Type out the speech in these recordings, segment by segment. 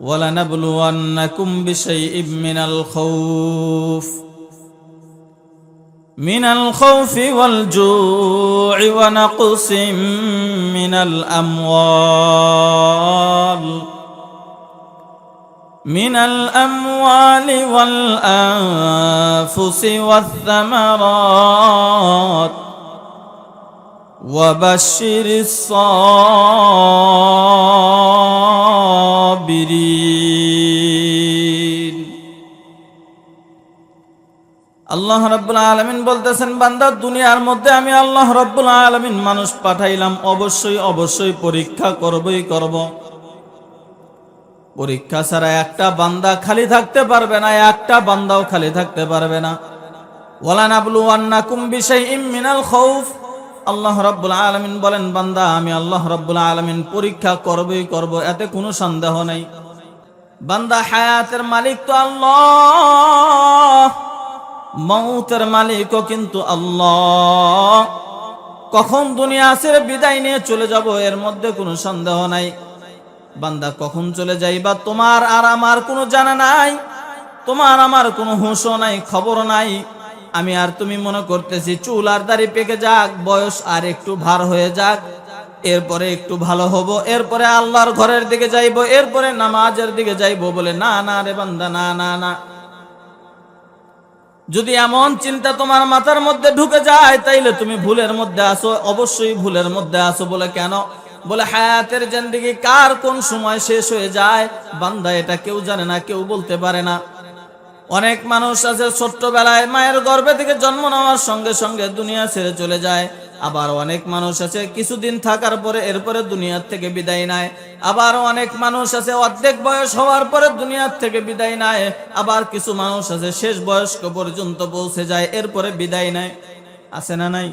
ولنبلونكم بشيء من الخوف من الخوف والجوع ونقص من الأموال من الأموال والأنفس والثمرات وبشر الصابرين আল্লাহ রব্বুল আলমিন বলতেছেন বান্দা দুনিয়ার মধ্যে আমি আল্লাহ রব্বুল আলমিন মানুষ পাঠাইলাম অবশ্যই অবশ্যই পরীক্ষা করবই করব পরীক্ষা ছাড়া একটা বান্দা খালি থাকতে পারবে না একটা বান্দাও খালি থাকতে পারবে না ওয়ালান আবলু আন্নাকুম বিশাইইম মিনাল খাউফ আল্লাহ রাব্বুল আলমিন বলেন, বান্দা, আমি আল্লাহ রাব্বুল আলামিন পরীক্ষা করবই করব, এতে কোনো সন্দেহ নাই। বান্দা, হায়াতের মালিক তো আল্লাহ মৌতের মালিকও কিন্তু আল্লাহ। কখন দুনিয়া ছেড়ে বিদায় নিয়ে চলে যাব, এর মধ্যে কোনো সন্দেহ নাই। বান্দা, কখন চলে যাইবা, তোমার আর আমার কোনো জানা নাই, তোমার আমার কোনো হুঁশও নাই খবর নাই। আমি আর তুমি মনে করতেছি চুল আর দাড়ি পেকে যাক, বয়স আর একটু ভার হয়ে যাক, এরপরে একটু ভালো হব, এরপরে আল্লাহর ঘরের দিকে যাইব, এরপরে নামাজের দিকে যাইব বলে, না না রে বান্দা, না না না। যদি এমন চিন্তা তোমার মাথার মধ্যে ঢুকে যায়, তাইলে তুমি ভুলের মধ্যে আসো অবশ্যই ভুলের মধ্যে আসো বলে কেন? বলে হায়াতের জিন্দিগি কার কোন সময় শেষ হয়ে যায়? বান্দা এটা কেউ জানে না, কেউ বলতে পারে না। অনেক মানুষ আছে, ছোট্টবেলায় মায়ের গর্ভে থেকে জন্ম নেওয়ার সঙ্গে সঙ্গে দুনিয়া ছেড়ে চলে যায়। আবার অনেক মানুষ আছে, কিছুদিন থাকার পরে এরপরে দুনিয়ার থেকে বিদায় নেয়। আবার অনেক মানুষ আছে, অর্ধেক বয়স হওয়ার পরে দুনিয়ার থেকে বিদায় নেয়। আবার কিছু মানুষ আছে, শেষ বয়স্ক পর্যন্ত পৌঁছে যায়, এরপরে বিদায় নেয়। আছে না নাই?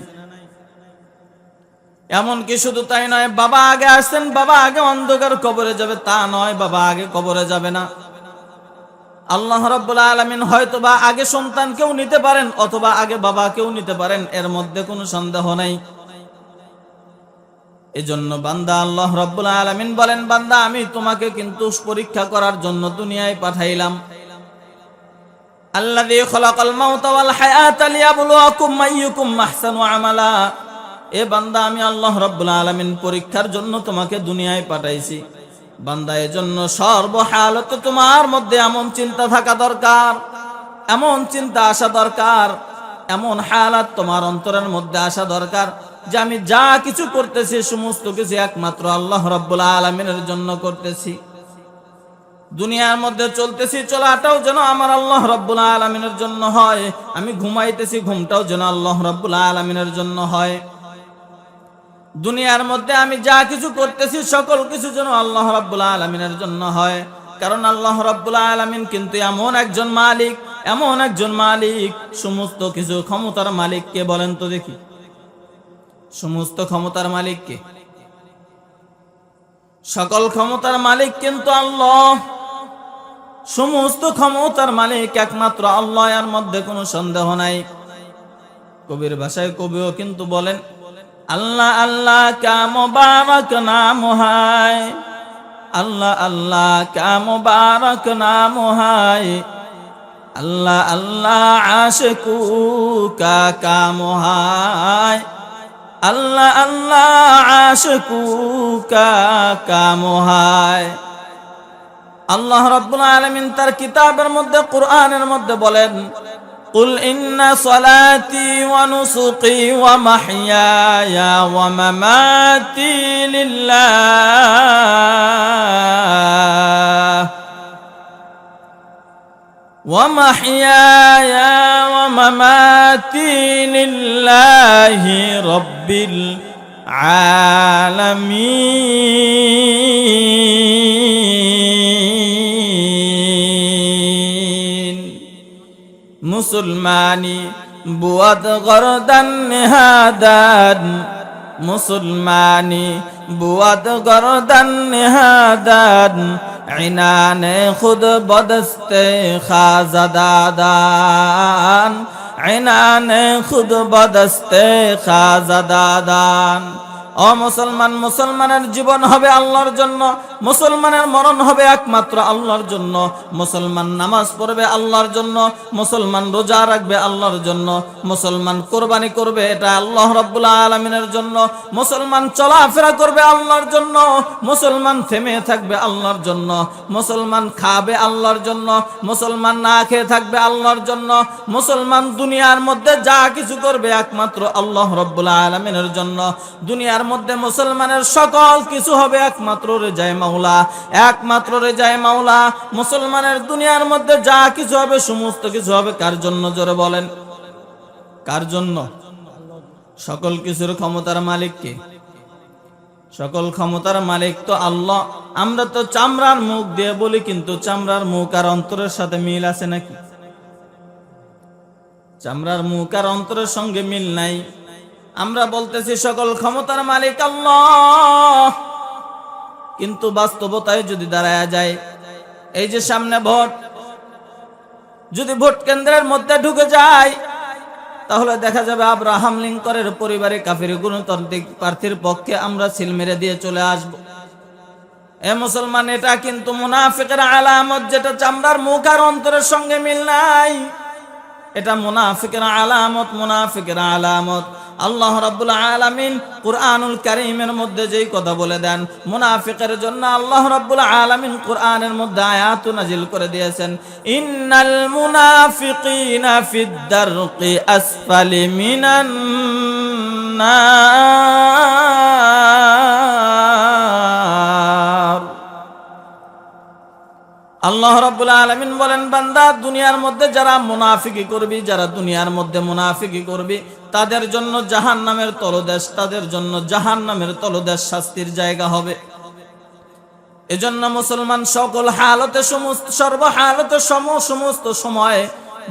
এমনকি শুধু তাই নয়, বাবা আগে আসছেন বাবা আগে অন্ধকার কবরে যাবে, তা নয়, বাবা আগে কবরে যাবে না। আল্লাহ রব্বুল আলমিন হয়তো বা আগে সন্তানকেও নিতে পারেন অথবা আগে বাবাকেও নিতে পারেন, এর মধ্যে কোনো সন্দেহ নেই। এজন্য বান্দা আল্লাহ রব্বুল আলমিন বলেন, বান্দা, আমি তোমাকে কিন্তু পরীক্ষা করার জন্য দুনিয়ায় পাঠাইলাম। আল্লাযী খলাকাল মাউতা ওয়াল হায়াতা লিয়াবলুয়াকুম আইয়ুকুম আহসানু আমালা। এ বান্দা, আমি আল্লাহ রব্বুল আলমিন পরীক্ষার জন্য তোমাকে দুনিয়ায় পাঠাইছি। বান্দা, এজন্য সর্বহালতে তোমার মধ্যে এমন চিন্তা থাকা দরকার, এমন চিন্তা আসা দরকার, এমন হালাত তোমার অন্তরের মধ্যে আসা দরকার যে আমি যা কিছু করতেছি, সমস্ত কিছু একমাত্র আল্লাহ রব্বুল আলমিনের জন্য করতেছি। দুনিয়ার মধ্যে চলতেছি, চলাটাও যেন আমার আল্লাহ রব্বুল আলমিনের জন্য হয়, আমি ঘুমাইতেছি, ঘুমটাও যেন আল্লাহ রব্বুল আলমিনের জন্য হয়। দুনিয়ার মধ্যে আমি যা কিছু করতেছি, সকল কিছু যেন আল্লাহ রাব্বুল আলমিনের জন্য হয়। কারণ আল্লাহ রাব্বুল আলমিন কিন্তু এমন একজন মালিক, এমন একজন মালিক, সমস্ত কিছু ক্ষমতার মালিক কে বলেন তো দেখি? সমস্ত ক্ষমতার মালিক কে? সকল ক্ষমতার মালিক কিন্তু আল্লাহ। সমস্ত ক্ষমতার মালিক একমাত্র আল্লাহ, এর মধ্যে কোনো সন্দেহ নাই। কবির ভাষায় কবিও কিন্তু বলেন আল্লাহ আল্লাহ কা মুবারক নাম হায়। আল্লাহ আল্লাহ কা মুবারক নাম হায়। আল্লাহ আল্লাহ আশকু কা কাম হায়। আল্লাহ আল্লাহ আশকু কা কাম হায়। আল্লাহ রাব্বুল আলামিন তার কিতাবের মধ্যে, কোরআনের মধ্যে বলেন قل إن صلاتي ونسقي ومحياي ومماتي لله ومحياي ومماتي لله رب العالمين মুসলমানি বুয়াদ গরদান নেহাদান। মুসলমানি বুয়াদ গরদান নেহাদান। ইনানে খুদ বদস্তে খাজাদাদান। ইনানে খুদ বদস্তে খাজাদাদান। ও মুসলমান, মুসলমানের জীবন হবে আল্লাহর জন্য মুসলমানের মরণ হবে একমাত্র আল্লাহর জন্য। মুসলমান নামাজ পড়বে আল্লাহর জন্য। মুসলমান রোজা রাখবে আল্লাহর জন্য। মুসলমান কোরবানি করবে, এটা আল্লাহ রাব্বুল আলামিনের জন্য। মুসলমান চলাফেরা করবে আল্লাহর জন্য। মুসলমান থেমে থাকবে আল্লাহর জন্য। মুসলমান খাবে আল্লাহর জন্য। মুসলমান না খেয়ে থাকবে আল্লাহর জন্য। মুসলমান দুনিয়ার মধ্যে যা কিছু করবে একমাত্র আল্লাহ রব্বুল আলমিনের জন্য। দুনিয়ার মধ্যে মুসলমানের সকল কিছু হবে একমাত্র রেজায় মাওলা। একমাত্র রেজায় মাওলা। মুসলমানের দুনিয়ার মধ্যে যা কিছু হবে, সমস্ত কিছু হবে। কার জন্য জোরে বলেন? কার জন্য? সকল কিছুর ক্ষমতার মালিক কে? সকল ক্ষমতার মালিক তো আল্লাহ। আমরা তো চামড়ার মুখ দিয়ে বলি, কিন্তু চামড়ার মুখ আর অন্তরের সাথে মিল আছে নাকি? চামড়ার মুখ আর অন্তরের সঙ্গে মিল নাই। আমরা বলতেছি, সকল ক্ষমতার মালিক আল্লাহ। কিন্তু বাস্তবতায় যদি দাঁড়ায় যায়, এই যে সামনে ভোট, যদি ভোট কেন্দ্রের মধ্যে ঢুকে যায়, তাহলে দেখা যাবে আব্রাহাম লিঙ্কনের পরিবারে কাফির গণতান্ত্রিক প্রার্থীর পক্ষে আমরা সিল মেরে দিয়ে চলে আসব। এ মুসলমান, এটা কিন্তু মুনাফিকের আলামত, যেটা চামড়ার মুখ আর অন্তরের সঙ্গে মিল নাই। এটা মুনাফিকের আলামত মুনাফিকের আলামত। আল্লাহ রাব্বুল আলামিন কুরআনুল কারীমের মধ্যে যেই কথা বলে দেন, মুনাফিকের জন্য আল্লাহ রাব্বুল আলামিন কুরআনের মধ্যে আয়াত নাজিল করে দিয়েছেন, ইন্নাল মুনাফিকিনা ফিদ দারকি আসফালি মিনান নার আল্লাহ রাব্বুল আলামিন বলেন, বান্দা, দুনিয়ার মধ্যে যারা মুনাফিকি করবি, যারা দুনিয়ার মধ্যে মুনাফিকি করবি, তাদের জন্য জাহান্নামের তলদেশ, তাদের জন্য জাহান্নামের তলদেশ শাস্তির জায়গা হবে। এজন্য মুসলমান সকল হালতে সমস্ত, সর্বহালতে সম, সমস্ত সময়ে,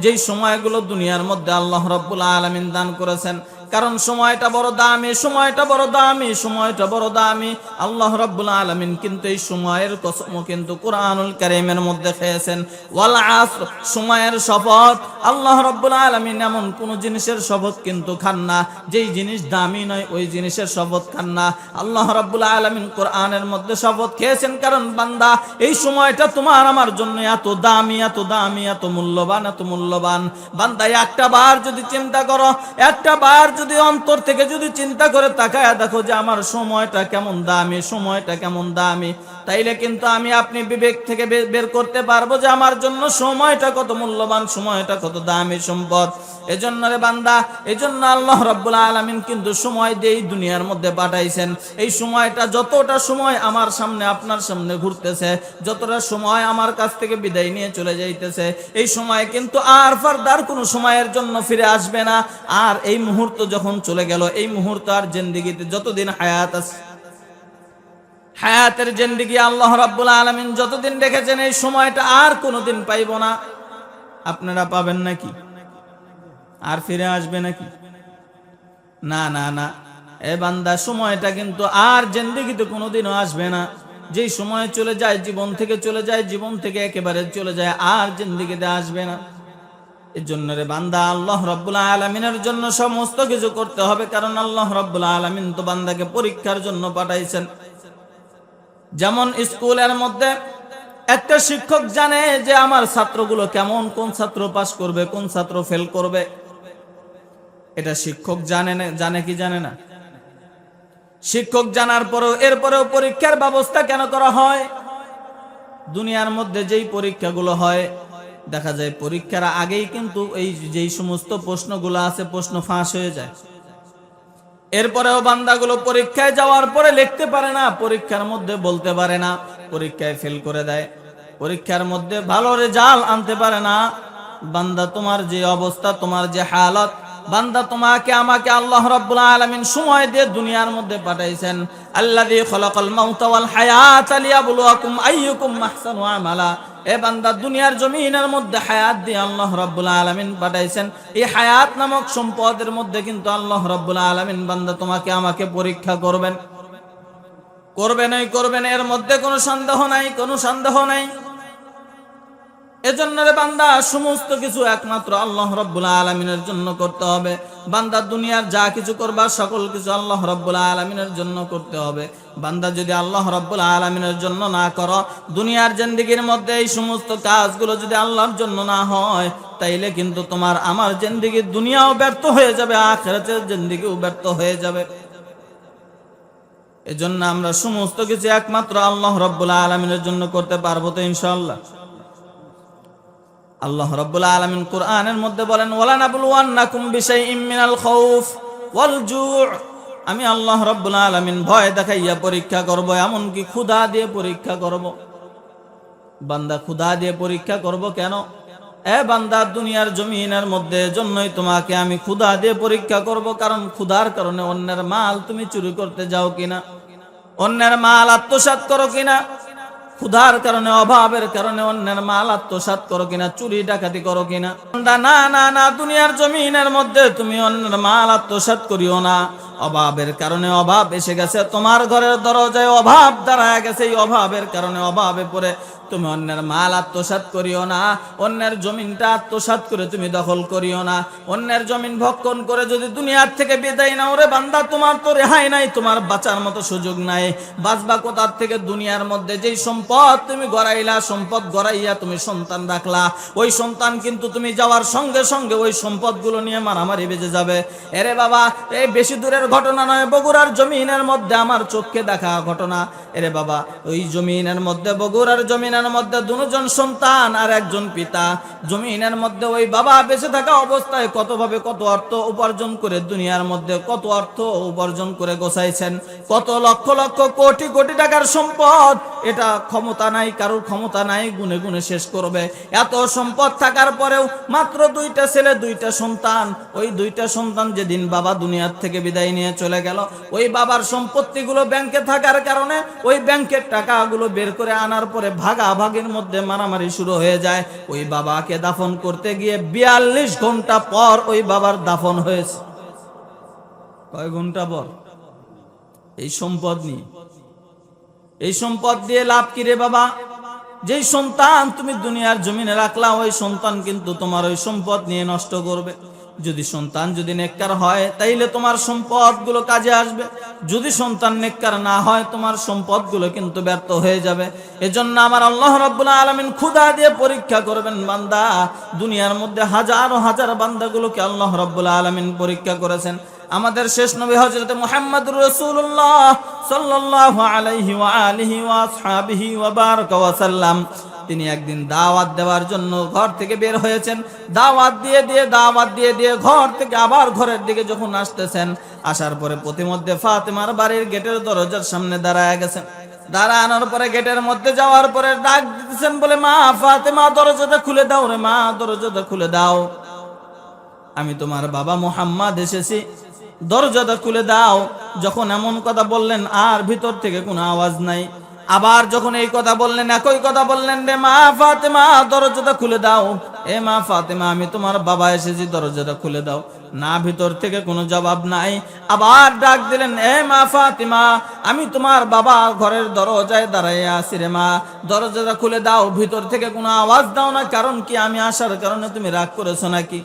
যেই সময়গুলো দুনিয়ার মধ্যে আল্লাহ রাব্বুল আলামিন দান করেছেন কারণ সময়টা বড় দামি, সময়টা বড় দামি, সময়টা বড় দামি। আল্লাহ রাব্বুল আলামিন কিন্তু এই সময়ের কসম কিন্তু কোরআনুল কারীমের মধ্যে খেয়েছেন। ওয়াল আসর, সময়ের শপথ। আল্লাহ রাব্বুল আলামিন এমন কোন জিনিসের শপথ কিন্তু খান না। যেই জিনিস দামি নয়, ওই জিনিসের শপথ খান না। আল্লাহ রাব্বুল আলামিন কোরআনের মধ্যে শপথ খেয়েছেন, কারণ বান্দা, এই সময়টা তোমার আমার জন্য এত দামি এত দামি, এত মূল্যবান এত মূল্যবান। বান্দা, একটা বার যদি চিন্তা করো, একটা বার যদি অন্তর থেকে যদি চিন্তা করে তাকায় দেখো যে আমার সময়টা কেমন দামি, সময়টা কেমন দামি, তাইলে কিন্তু আমি আপনি বিবেক থেকে বের করতে পারব যে আমার জন্য সময়টা কত মূল্যবান, সময়টা কত দামি সম্পদ। এজন্য রে বান্দা, এজন্য আল্লাহ রাব্বুল আলামিন কিন্তু সময় দিয়ে এই দুনিয়ার মধ্যে পাঠাইছেন। এই সময়টা যতটা সময় আমার সামনে, আপনার সামনে ঘুরতেছে, যতটা সময় আমার কাছ থেকে বিদায় নিয়ে চলে যাইতেছে, এই সময় কিন্তু আর ফারদার কোনো সময়ের জন্য ফিরে আসবে না। আর এই মুহূর্ত যখন চলে গেল, এই মুহূর্ত আর জিন্দিগিতে যতদিন হায়াত আছে, হায়াতের জিন্দিগি আল্লাহ রাব্বুল আলামিন যতদিন রেখেছেন, এই সময়টা আর কোনোদিন পাইব না। আপনারা পাবেন নাকি? আর ফিরে আসবে নাকি? না না না। এ বান্দা, সময়টা কিন্তু আর জিন্দিগিতে কোনোদিনও আসবে না। যেই সময় চলে যায়, জীবন থেকে চলে যায়, জীবন থেকে একেবারে চলে যায়, আর জিন্দিগিতে আসবে না। এর জন্য রে বান্দা আল্লাহ রব্বুল আলমিনের জন্য সমস্ত কিছু করতে হবে, কারণ আল্লাহ রব্বুল আলমিন তো বান্দাকে পরীক্ষার জন্য পাঠাইছেন। যেমন স্কুলের মধ্যে একটা শিক্ষক জানে যে আমার ছাত্রগুলো কেমন, কোন ছাত্র পাস করবে, কোন ছাত্র ফেল করবে। এটা শিক্ষক জানে না, জানে কি জানে না? শিক্ষক জানার পরেও, এরপরেও পরীক্ষার ব্যবস্থা কেন করা হয়? দুনিয়ার মধ্যে যেই পরীক্ষাগুলো হয় দেখা যায় পরীক্ষার আগেই কিন্তু এই যেই সমস্ত প্রশ্নগুলো আছে, প্রশ্ন ফাঁস হয়ে যায়। এরপরেও বান্দাগুলো পরীক্ষায় যাওয়ার পরে লিখতে পারে না, পরীক্ষার মধ্যে বলতে পারে না, পরীক্ষায় ফেল করে দেয়। পরীক্ষার মধ্যে ভালো রেজাল্ট আনতে পারে না। বান্দা, তোমার যে অবস্থা, তোমার যে হালত বান্দা তোমাকে, আমাকে আল্লাহ রাব্বুল আলামিন সময় দিয়ে দুনিয়ার মধ্যে পাঠাইছেন। আল্লাযী খলাকাল মাউতা ওয়াল হায়াতা লিয়াবলুয়াকুম আইয়ুকুম আহসানু আমালা। এ বান্দা, দুনিয়ার জমিনের মধ্যে হায়াত দিয়ে আল্লাহ রাব্বুল আলামিন পাঠাইছেন। এই হায়াত নামক সম্পদের মধ্যে কিন্তু আল্লাহ রাব্বুল আলামিন বান্দা তোমাকে, আমাকে পরীক্ষা করবেন। করবেনই করবেন এর মধ্যে কোনো সন্দেহ নাই, কোনো সন্দেহ নাই। এজন্য রে বান্দা সমস্ত কিছু একমাত্র আল্লাহ রব্বুল আলমিনের জন্য করতে হবে। বান্দা দুনিয়ার যা কিছু করবার, সকল কিছু আল্লাহ রব্বুল আলমিনের জন্য করতে হবে। বান্দা যদি আল্লাহ রব্বুল আলমিনের জন্য না করো, দুনিয়ার জেন্দিগির মধ্যে এই সমস্ত কাজগুলো যদি আল্লাহর জন্য না হয়, তাইলে কিন্তু তোমার আমার জেন্দিগির দুনিয়াও ব্যর্থ হয়ে যাবে, আখেরাতের জেন্দিগিও ব্যর্থ হয়ে যাবে। এজন্য আমরা সমস্ত কিছু একমাত্র আল্লাহ রব্বুল আলমিনের জন্য করতে পারব তো ইনশাল্লাহ আল্লাহ রব্বুল আলমিন কোরআনের মধ্যে বলেন ওয়ালা নাবুল ওয়ান্নাকুম বিশাইইম মিনাল খাউফ ওয়াল আমি আল্লাহ রব্বুল আলমিন ভয় দেখাইয়া পরীক্ষা করব, এমনকি ক্ষুধা দিয়ে পরীক্ষা করব। বান্দা ক্ষুধা দিয়ে পরীক্ষা করব কেন? এ বান্দা, দুনিয়ার জমিনের মধ্যে জন্যই তোমাকে আমি ক্ষুধা দিয়ে পরীক্ষা করব, কারণ ক্ষুধার কারণে অন্যের মাল তুমি চুরি করতে যাও কিনা? অন্যের মাল আত্মসাৎ করো কিনা? ক্ষুধার কারণে, অভাবের কারণে অন্যের মাল আত্মসাত করো কিনা, চুরি ডাকাতি করো কিনা। না না না দুনিয়ার জমিনের মধ্যে তুমি অন্যের মাল আত্মসাত করিও না। অভাবের কারণে অভাব এসে গেছে, তোমার ঘরের দরজায় অভাব দাঁড়ায় গেছে, এই অভাবের কারণে অভাবে পড়ে তুমি অন্যের মাল আত্মসাৎ করিও না, অন্যের জমিনটা আত্মসাৎ করে তুমি দখল করিও না। অন্যের জমিন ভক্ষণ করে যদি দুনিয়ার থেকে বিদায় নাও রে বান্দা, তোমার তো রেহাই নাই, তোমার বাঁচার মতো সুযোগ নাই। বাঁচবা কোথার থেকে? দুনিয়ার মধ্যে যেই সম্পদ তুমি গড়াইলা, সম্পদ গড়াইয়া তুমি সন্তান রাখলা। ওই সন্তান কিন্তু তুমি যাওয়ার সঙ্গে সঙ্গে ওই সম্পদগুলো নিয়ে মারামারি বেজে যাবে। এরে বাবা, এই বেশি দূরের ঘটনা নয়, বগুড়ার জমিনের মধ্যে আমার চোখকে দেখা ঘটনা। এরে বাবা, ওই জমিনের মধ্যে বগুড়ার জমিনের মধ্যে দুজন সন্তান আর একজন পিতা। জমিনের মধ্যে ওই বাবা বেঁচে থাকা অবস্থায় কতভাবে কত অর্থ উপার্জন করে দুনিয়ার মধ্যে কত অর্থ উপার্জন করে গোছাইছেন? কত লক্ষ লক্ষ কোটি কোটি টাকার সম্পদ? এটা ক্ষমতা নাই, কারোর ক্ষমতা নাই, গুনে গুনে শেষ করবে। এত সম্পদ থাকার পরেও মাত্র দুইটা ছেলে, দুইটা সন্তান। ওই দুইটা সন্তান যেদিন বাবা দুনিয়ার থেকে বিদায় নিয়ে চলে গেল, ওই বাবার সম্পত্তিগুলো ব্যাংকে থাকার কারণে ওই ব্যাংকের টাকাগুলো বের করে আনার পরে ভাগাভাগির মধ্যে মারামারি শুরু হয়ে যায়। ওই বাবাকে দাফন করতে গিয়ে বিয়াল্লিশ ঘণ্টা পর ওই বাবার দাফন হয়েছে। কয় ঘণ্টা পর? এই সম্পদ নিয়ে। এই সম্পদ দিয়ে লাভ কি রে বাবা? যেই সন্তান তুমি দুনিয়ার জমিনে রাখলা, ওই সন্তান কিন্তু তোমার ওই সম্পদ নিয়ে নষ্ট করবে। যদি সন্তান যদি নেককার হয়, তাইলে তোমার সম্পদগুলো কাজে আসবে। যদি সন্তান নেককার না হয়, তোমার সম্পদগুলো কিন্তু ব্যর্থ হয়ে যাবে। এজন্য আমার আল্লাহ রাব্বুল আলামিন ক্ষুধা দিয়ে পরীক্ষা করবেন, বান্দা। দুনিয়ার মধ্যে হাজার হাজার বান্দাগুলোকে আল্লাহ রাব্বুল আলামিন পরীক্ষা করেছেন। আমাদের শেষ নবী হযরত মুহাম্মদুর রাসূলুল্লাহ সাল্লাল্লাহু আলাইহি ওয়া আলিহি ওয়া তিনি একদিন দাওয়াত দেওয়ার জন্য ঘর থেকে বের হয়েছেন। দাওয়াত দিয়ে দিয়ে, দাওয়াত দিয়ে দিয়ে ঘর থেকে আবার ঘরের দিকে যখন আসতেছেন, আসার পরে প্রতিমধ্যে ফাতেমার বাড়ির গেটের দরজার সামনে দাঁড়ায় গেছেন। দাঁড়ানোর পরে গেটের মধ্যে যাওয়ার পরে ডাক দিতেছেন বলে, মা ফাতেমা, দরজাটা খুলে দাও রে মা, দরজাটা খুলে দাও। আমি তোমার বাবা মোহাম্মদ এসেছি। দরজাটা খুলে দাও। যখন এমন কথা বললেন, আর ভিতর থেকে কোনো আওয়াজ নাই। আবার যখন এই কথা বললেন, একই কথা বললেন, রে মা ফাতেমা দরজাটা খুলে দাও। এ মা ফাতেমা, আমি তোমার বাবা এসেছি দরজাটা খুলে দাও। না, ভিতর থেকে কোনো জবাব নাই। আবার ডাক দিলেন, এ মা ফাতেমা, আমি তোমার বাবা ঘরের দরজায় দাঁড়াইয়া আছি রে মা। দরজাটা খুলে দাও, ভিতর থেকে কোনো আওয়াজ দাও না। কারণ কি, আমি আসার কারণে তুমি রাগ করেছ নাকি?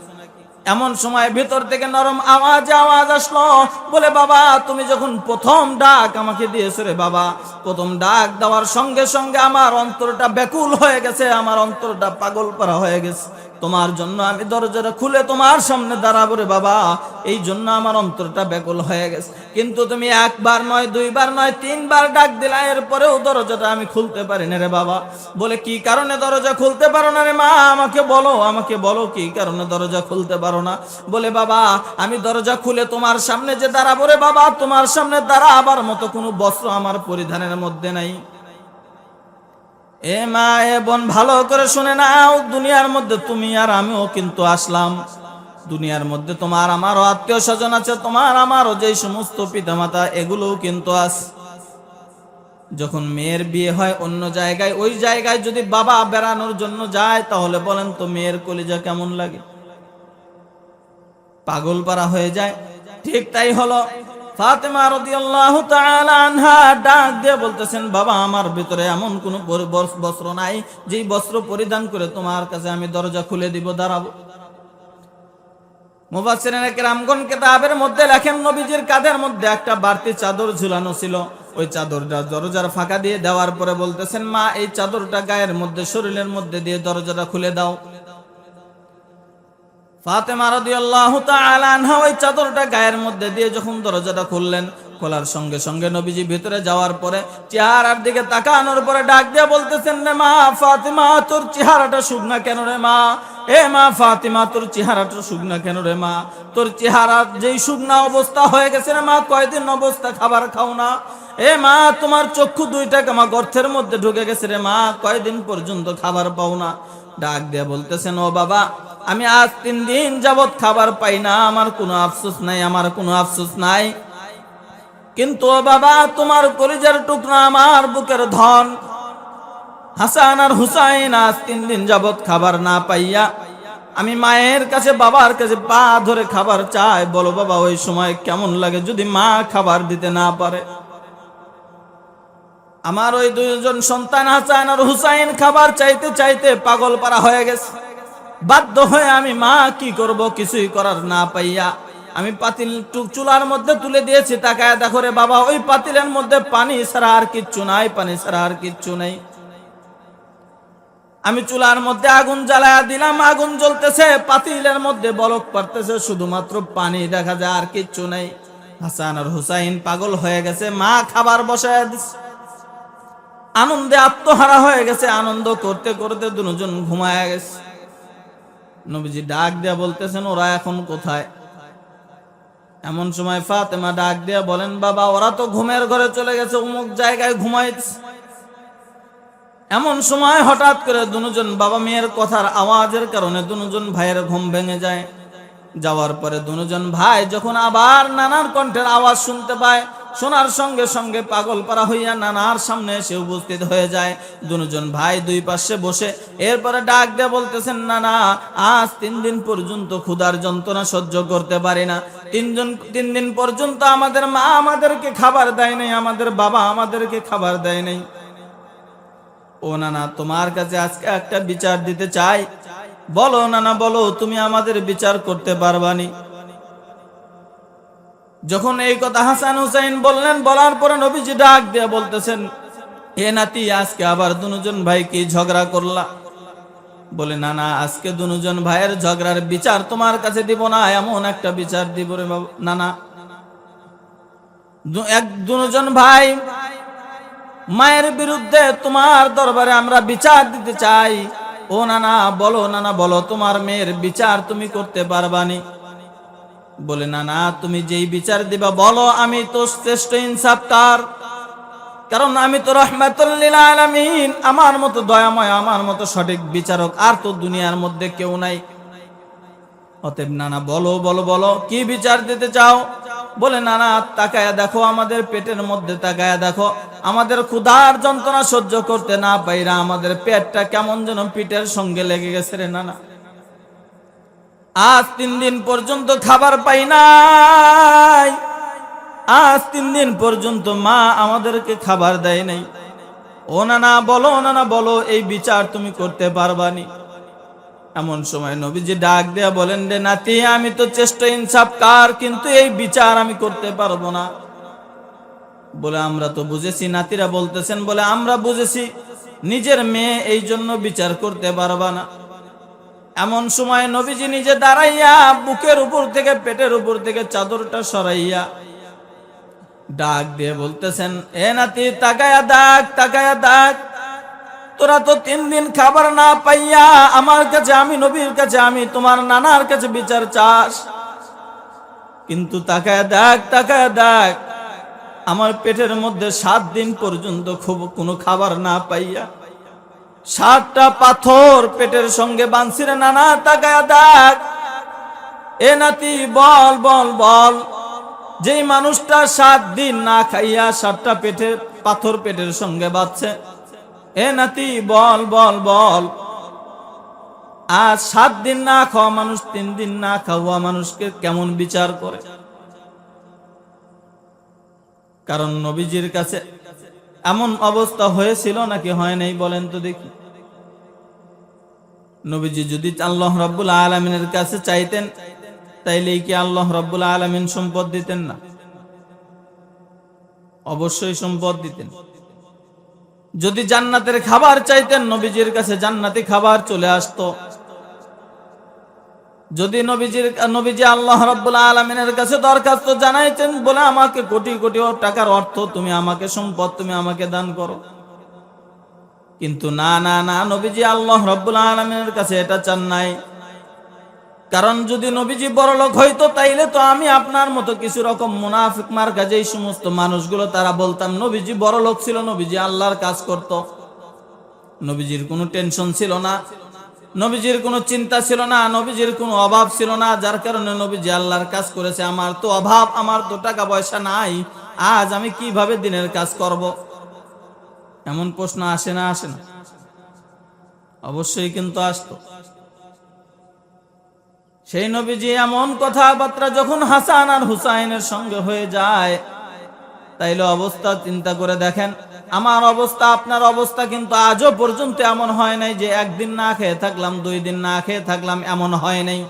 এমন সময় ভেতর থেকে নরম আওয়াজ আওয়াজ আসলো। বলে, বাবা, তুমি যখন প্রথম ডাক আমাকে দিয়েছ রে বাবা, প্রথম ডাক দেওয়ার সঙ্গে সঙ্গে আমার অন্তরটা ব্যাকুল হয়ে গেছে, আমার অন্তরটা পাগল করা হয়ে গেছে। তোমার জন্য আমি দরজাটা খুলে তোমার সামনে দাঁড়াবো রে বাবা। এই জন্য আমার অন্তরটা ব্যাকুল হয়ে গেছে। কিন্তু তুমি একবার নয়, দুইবার নয়, তিনবার ডাক দিলা, এরপরেও দরজাটা আমি খুলতে পারি না রে বাবা। বলে, কি কারণে দরজা খুলতে পারো না রে মা? আমাকে বলো আমাকে বলো, কি কারণে দরজা খুলতে পারো না? বলে, বাবা, আমি দরজা খুলে তোমার সামনে যে দাঁড়াবো রে বাবা, তোমার সামনে দাঁড়াবার মতো কোনো বস্ত্র আমার পরিধানের মধ্যে নাই। এ মা, এ বোন, ভালো করে শুনে নাও, দুনিয়ার মধ্যে তুমি আর আমিও কিন্তু আসলাম। দুনিয়ার মধ্যে তোমার আমারও আত্মীয় স্বজন আছে, তোমার আমারও যেই সমস্ত পিতামাতা, এগুলোও কিন্তু আছে যখন মেয়ের বিয়ে হয় অন্য জায়গায়, ওই জায়গায় যদি বাবা বেড়ানোর জন্য যায়, তাহলে বলেন তো মেয়ের কলিজা কেমন লাগে? পাগল পারা হয়ে যায়। ঠিক তাই হলো। ফাতেমা বাবা, আমার ভিতরে এমন বস্ত্র নাই, যেই বস্ত্র পরিধান করে তোমার কাছে আমি দরজা খুলে দিব, দাঁড়াবো। মধ্যে নবীজির মধ্যে একটা বাড়তি চাদর ঝুলানো ছিল। ওই চাদরটা দরজার ফাঁকা দিয়ে দেওয়ার পরে বলতেছেন, মা, এই চাদরটা গায়ের মধ্যে, শরীরের মধ্যে দিয়ে দরজাটা খুলে দাও। ফাতেমা রাদিয়াল্লাহু তাআলা আনহা ওই চাদরটা গায়ের মধ্যে দিয়ে যখন দরজাটা খুললেন, খোলার সঙ্গে সঙ্গে ভিতরে যাওয়ার পরে চেহারার দিকে তাকানোর পরে ডাক বলতেছেন, রে মা তোর চেহারাটা কেন রে মা? এ মা তোর চেহারাটা শুকনা কেন রে মা? তোর চেহারা যেই অবস্থা হয়ে গেছে রে মা, কয়দিন অবস্থা খাবার খাও না? এ মা, তোমার চক্ষু দুইটা কামা গর্তের মধ্যে ঢুকে গেছে রে মা, কয়দিন পর্যন্ত খাবার পাও না? ডাক দিয়ে বলতেছেন, ও বাবা, আমি আজ তিন দিন যাবত খাবার পাই না, আমার কোনো আফসোস নাই, আমার কোনো আফসোস নাই। কিন্তু ও বাবা, তোমার কলিজার টুকরা আমার বুকের ধন। হাসান আর হুসাইন আজ তিন দিন যাবত খাবার না পাইয়া, আমি মায়ের কাছে, বাবার কাছে পা ধরে খাবার চাই। বলো বাবা, ওই সময় কেমন লাগে যদি মা খাবার দিতে না পারে? আমার ওই দুইজন সন্তান হাসান আর হুসাইন খাবার চাইতে চাইতে পাগল পারা হয়ে গেছে। বাধ্য হয়ে আমি মা কি করব কিছুই করার না পাইয়া আমি পাতিল চুলার মধ্যে তুলে দিয়েছি, তাকায় দেখো রে বাবা, ওই পাতিলের মধ্যে পানি ছাড়া আর কিচ্ছু নাই, পানি ছাড়া আর কিচ্ছু নেই। আমি চুলার মধ্যে আগুন জ্বালায়া দিলাম, আগুন জ্বলতেছে, পাতিলের মধ্যে বলক পারতেছে শুধুমাত্র পানি দেখা যায় আর কিচ্ছু নেই। হাসান আর হুসাইন পাগল হয়ে গেছে, মা খাবার বসায় দিচ্ছে আনন্দে আত্মহারা হয়ে গেছে, আনন্দ করতে করতে দুজন ঘুমায় গেছে। নবীজি ডাক দিয়া বলতেছেন, ওরা এখন কোথায়? এমন সময় ফাতেমা ডাক দিয়া বলেন, বাবা, ওরা তো ঘুমের ঘরে চলে গেছে, অমুক জায়গায় ঘুমাইছে। এমন সময় হঠাৎ করে দুজন বাবা মেয়ের কথার আওয়াজের কারণে দুজন ভাইয়ের ঘুম ভেঙে যায়। যাওয়ার পরে দুজন ভাই যখন আবার নানার কণ্ঠের আওয়াজ শুনতে পায় শোনার সঙ্গে সঙ্গে পাগল পারা হইয়া নানার সামনে এসে উপস্থিত হয়ে যায়। দুজন ভাই দুই পাশে বসে, এরপরে ডাক দিয়ে বলতেছেন, নানা, আজ তিন দিন পর্যন্ত ক্ষুধার যন্ত্রণা সহ্য করতে পারি না। তিনজন, তিন দিন পর্যন্ত আমাদের মা আমাদেরকে খাবার দেয় নাই, আমাদের বাবা আমাদেরকে খাবার দেয় নাই। ও নানা, তোমার কাছে আজকে একটা বিচার দিতে চাই। বলো নানা, বলো, তুমি আমাদের বিচার করতে পারবানি যখন এই কথা হাসান হুসাইন বললেন, বলার পরে নবীজি ডাক দিয়ে বলতেছেন, এ নাতি, আজকে আবার দুজন ভাই কি ঝগড়া করলা? বলে, না না, আজকে দুজন ভাইয়ের ঝগড়ার বিচার তোমার কাছে দিব না, এমন একটা বিচার দিব রে না না। এক দুজন ভাই, মায়ের বিরুদ্ধে তোমার দরবারে আমরা বিচার দিতে চাই। ও নানা বলো নানা বলো, তোমার মেয়ের বিচার তুমি করতে পারবানি বলে, না না, তুমি যেই বিচার দিবা, বলো, আমি তো শ্রেষ্ঠ ইনসাফকার কারণ আমি তো রহমাতুল্লিল আমার মতো দয়াময়, আমার মতো সঠিক বিচারক, আর তো দুনিয়ার মধ্যে কেউ নাই। অতএব নানা বলো বলো বলো, কি বিচার দিতে চাও? বলে নানা তাকায়া দেখো, আমাদের পেটের মধ্যে তাকায়া দেখো, আমাদের ক্ষুধার যন্ত্রণা সহ্য করতে না পাইরা আমাদের পেটটা কেমন যেন পিঠের সঙ্গে লেগে গেছে রে নানা আজ তিন দিন পর্যন্ত খাবার পাই নাই। আজ তিন দিন পর্যন্ত মা আমাদেরকে খাবার দেয় নাই। ও নানা, বলো, ও নানা, বলো, এই বিচার তুমি করতে পারবানি। এমন সময় নবীজি ডাক দেয়া বলেন, রে নাতি, আমি তো চেষ্টা ইনসাফ, কার কিন্তু এই বিচার আমি করতে পারব না? বলে, আমরা তো বুঝেছি। নাতিরা বলতেছেন, বলে, আমরা বুঝেছি। নিজের মেয়ে এই জন্য বিচার করতে পারবা না। এমন সময় নবীজি নিজে দাঁড়াইয়া বুকের উপর থেকে, পেটের উপর থেকে চাদরটা সরাইয়া ডাক দিয়ে বলতেছেন, এ নাতি, তাকায়া দাগ তাকায়া দাগ তোরা তো তিন দিন খাবার না পাইয়া আমার কাছে, আমি নবীর কাছে, আমি তোমার নানার কাছে বিচার চাস। কিন্তু তাকায় দেখ তাকায় দেখ। আমার পেটের মধ্যে সাত দিন পর্যন্ত খুব কোনো খাবার না পাইয়া সাতটা পাথর পেটের সঙ্গে বানছিরে, নানা তাকায় দেখ এ নাতি, বল বল বল। যেই মানুষটা সাত দিন না খাইয়া সাতটা পেটের, পাথর পেটের সঙ্গে বাঁচছে এ নাতি, বল বল বল। আর সাত দিন না খাওয়া মানুষ, তিন দিন না খাওয়া মানুষকে কেমন বিচার করে? কারণ নবীজির কাছে এমন অবস্থা হয়েছিল নাকি হয় নাই বলেন তো দেখি। নবীজি যদি আল্লাহ রব্বুল আলমিনের কাছে চাইতেন, তাইলে কি আল্লাহ রব্বুল আলমিন সম্পদ দিতেন না? অবশ্যই সম্পদ দিতেন। যদি জান্নাতের খাবার চাইতেন, নবীজির কাছে জান্নাতি খাবার চলে আসতো। যদি নবীজির, নবীজি আল্লাহ রাব্বুল আলমিনের কাছে দরখাস্ত জানাইতেন বলে আমাকে কোটি কোটি টাকার অর্থ তুমি আমাকে সম্পদ তুমি আমাকে দান করো। কিন্তু না না না, নবীজি আল্লাহ রব্বুল আলমিনের কাছে এটা চান নাই। কারণ যদি নবীজি বড়লোক হইতো তাইলে তো আমি আপনার মতো কিছু রকম মুনাফিক মার কাজে এই সমস্ত মানুষগুলো তারা বলতাম, নবীজি বড়লোক ছিল, নবীজি আল্লাহর কাজ করত। নবীজির কোনো টেনশন ছিল না। নবীজির কোনো চিন্তা ছিল না, নবীজির কোনো অভাব ছিল না, যার কারণে নবীজি আল্লাহর কাজ করেছে। আমার তো অভাব, আমার তো টাকা পয়সা নাই, আজ আমি কীভাবে দিনের কাজ করব? এমন প্রশ্ন আসে না আসে না। অবশ্যই কিন্তু আসতো। সেই নবীজি এমন কথাবার্তা যখন হাসান আর হুসাইনের সঙ্গে হয়ে যায়, তাইলে অবস্থা চিন্তা করে দেখেন আমার অবস্থা, আপনার অবস্থা কিন্তু আজও পর্যন্ত এমন হয় নাই যে একদিন না খেয়ে থাকলাম, দুই দিন না খেয়ে থাকলাম, এমন হয় নাই।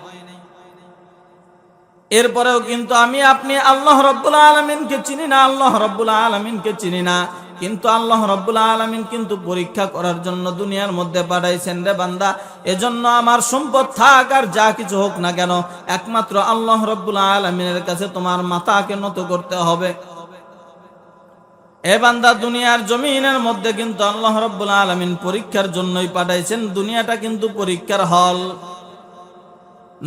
এরপরেও কিন্তু আমি, আপনি আল্লাহ রব্বুল আলমিনকে চিনি না, আল্লাহ রব্বুল আলমিনকে চিনি না। কিন্তু আল্লাহ রব্বুল আলমিন কিন্তু পরীক্ষা করার জন্য দুনিয়ার মধ্যে পাঠাইছেন রে বান্দা। এজন্য আমার সম্পদ থাক আর যা কিছু হোক না কেন, একমাত্র আল্লাহ রব্বুল আলমিনের কাছে তোমার মাথাকে নত করতে হবে। এ বান্দা দুনিয়ার জমিনের মধ্যে কিন্তু আল্লাহ রব্বুল আলমিন পরীক্ষার জন্যই পাঠাইছেন, দুনিয়াটা কিন্তু পরীক্ষার হল।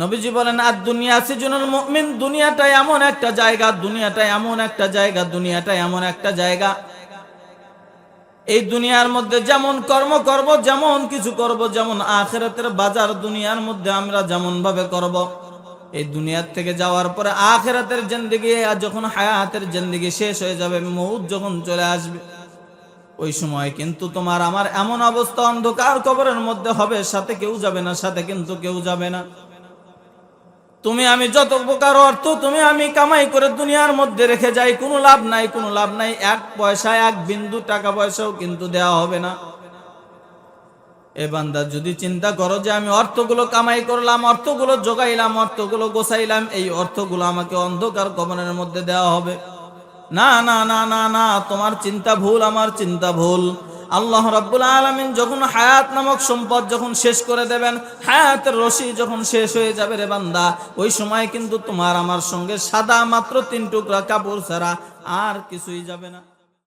নবীজি বলেন, আর দুনিয়া সিজনুল মুমিন দুনিয়াটা এমন একটা জায়গা দুনিয়াটা এমন একটা জায়গা দুনিয়াটা এমন একটা জায়গা। এই দুনিয়ার মধ্যে যেমন কর্ম করব, যেমন কিছু করব, যেমন আখেরাতের বাজার দুনিয়ার মধ্যে আমরা যেমন ভাবে করব। এই দুনিয়ার থেকে যাওয়ার পরে আখেরাতের জেন্দিগি, আর যখন হায়াতের জিন্দিগি শেষ হয়ে যাবে মৌত যখন চলে আসবে, ওই সময় কিন্তু তোমার আমার এমন অবস্থা অন্ধকার কবরের মধ্যে হবে, সাথে কেউ যাবে না, সাথে কিন্তু কেউ যাবে না। তুমি আমি যত প্রকার অর্থ তুমি আমি কামাই করে দুনিয়ার মধ্যে রেখে যাই, কোনো লাভ নাই, কোনো লাভ নাই, এক পয়সা এক বিন্দু টাকা পয়সাও কিন্তু দেওয়া হবে না। এ বান্দা, যদি চিন্তা করো যে আমি অর্থগুলো কামাই করলাম, অর্থগুলো জোগাইলাম, অর্থগুলো গোছাইলাম, এই অর্থগুলো আমাকে অন্ধকার কবনের মধ্যে দেওয়া হবে। না না না না না, তোমার চিন্তা ভুল, আমার চিন্তা ভুল। আল্লাহ রাব্বুল আলামিন যখন হায়াত নামক সম্পদ যখন শেষ করে দেবেন, হায়াতের রশি যখন শেষ হয়ে যাবে রে বান্দা, ওই সময় কিন্তু তোমার আমার সঙ্গে সাদা মাত্র তিন টুকরা কাপড় ছাড়া আর কিছুই যাবে না।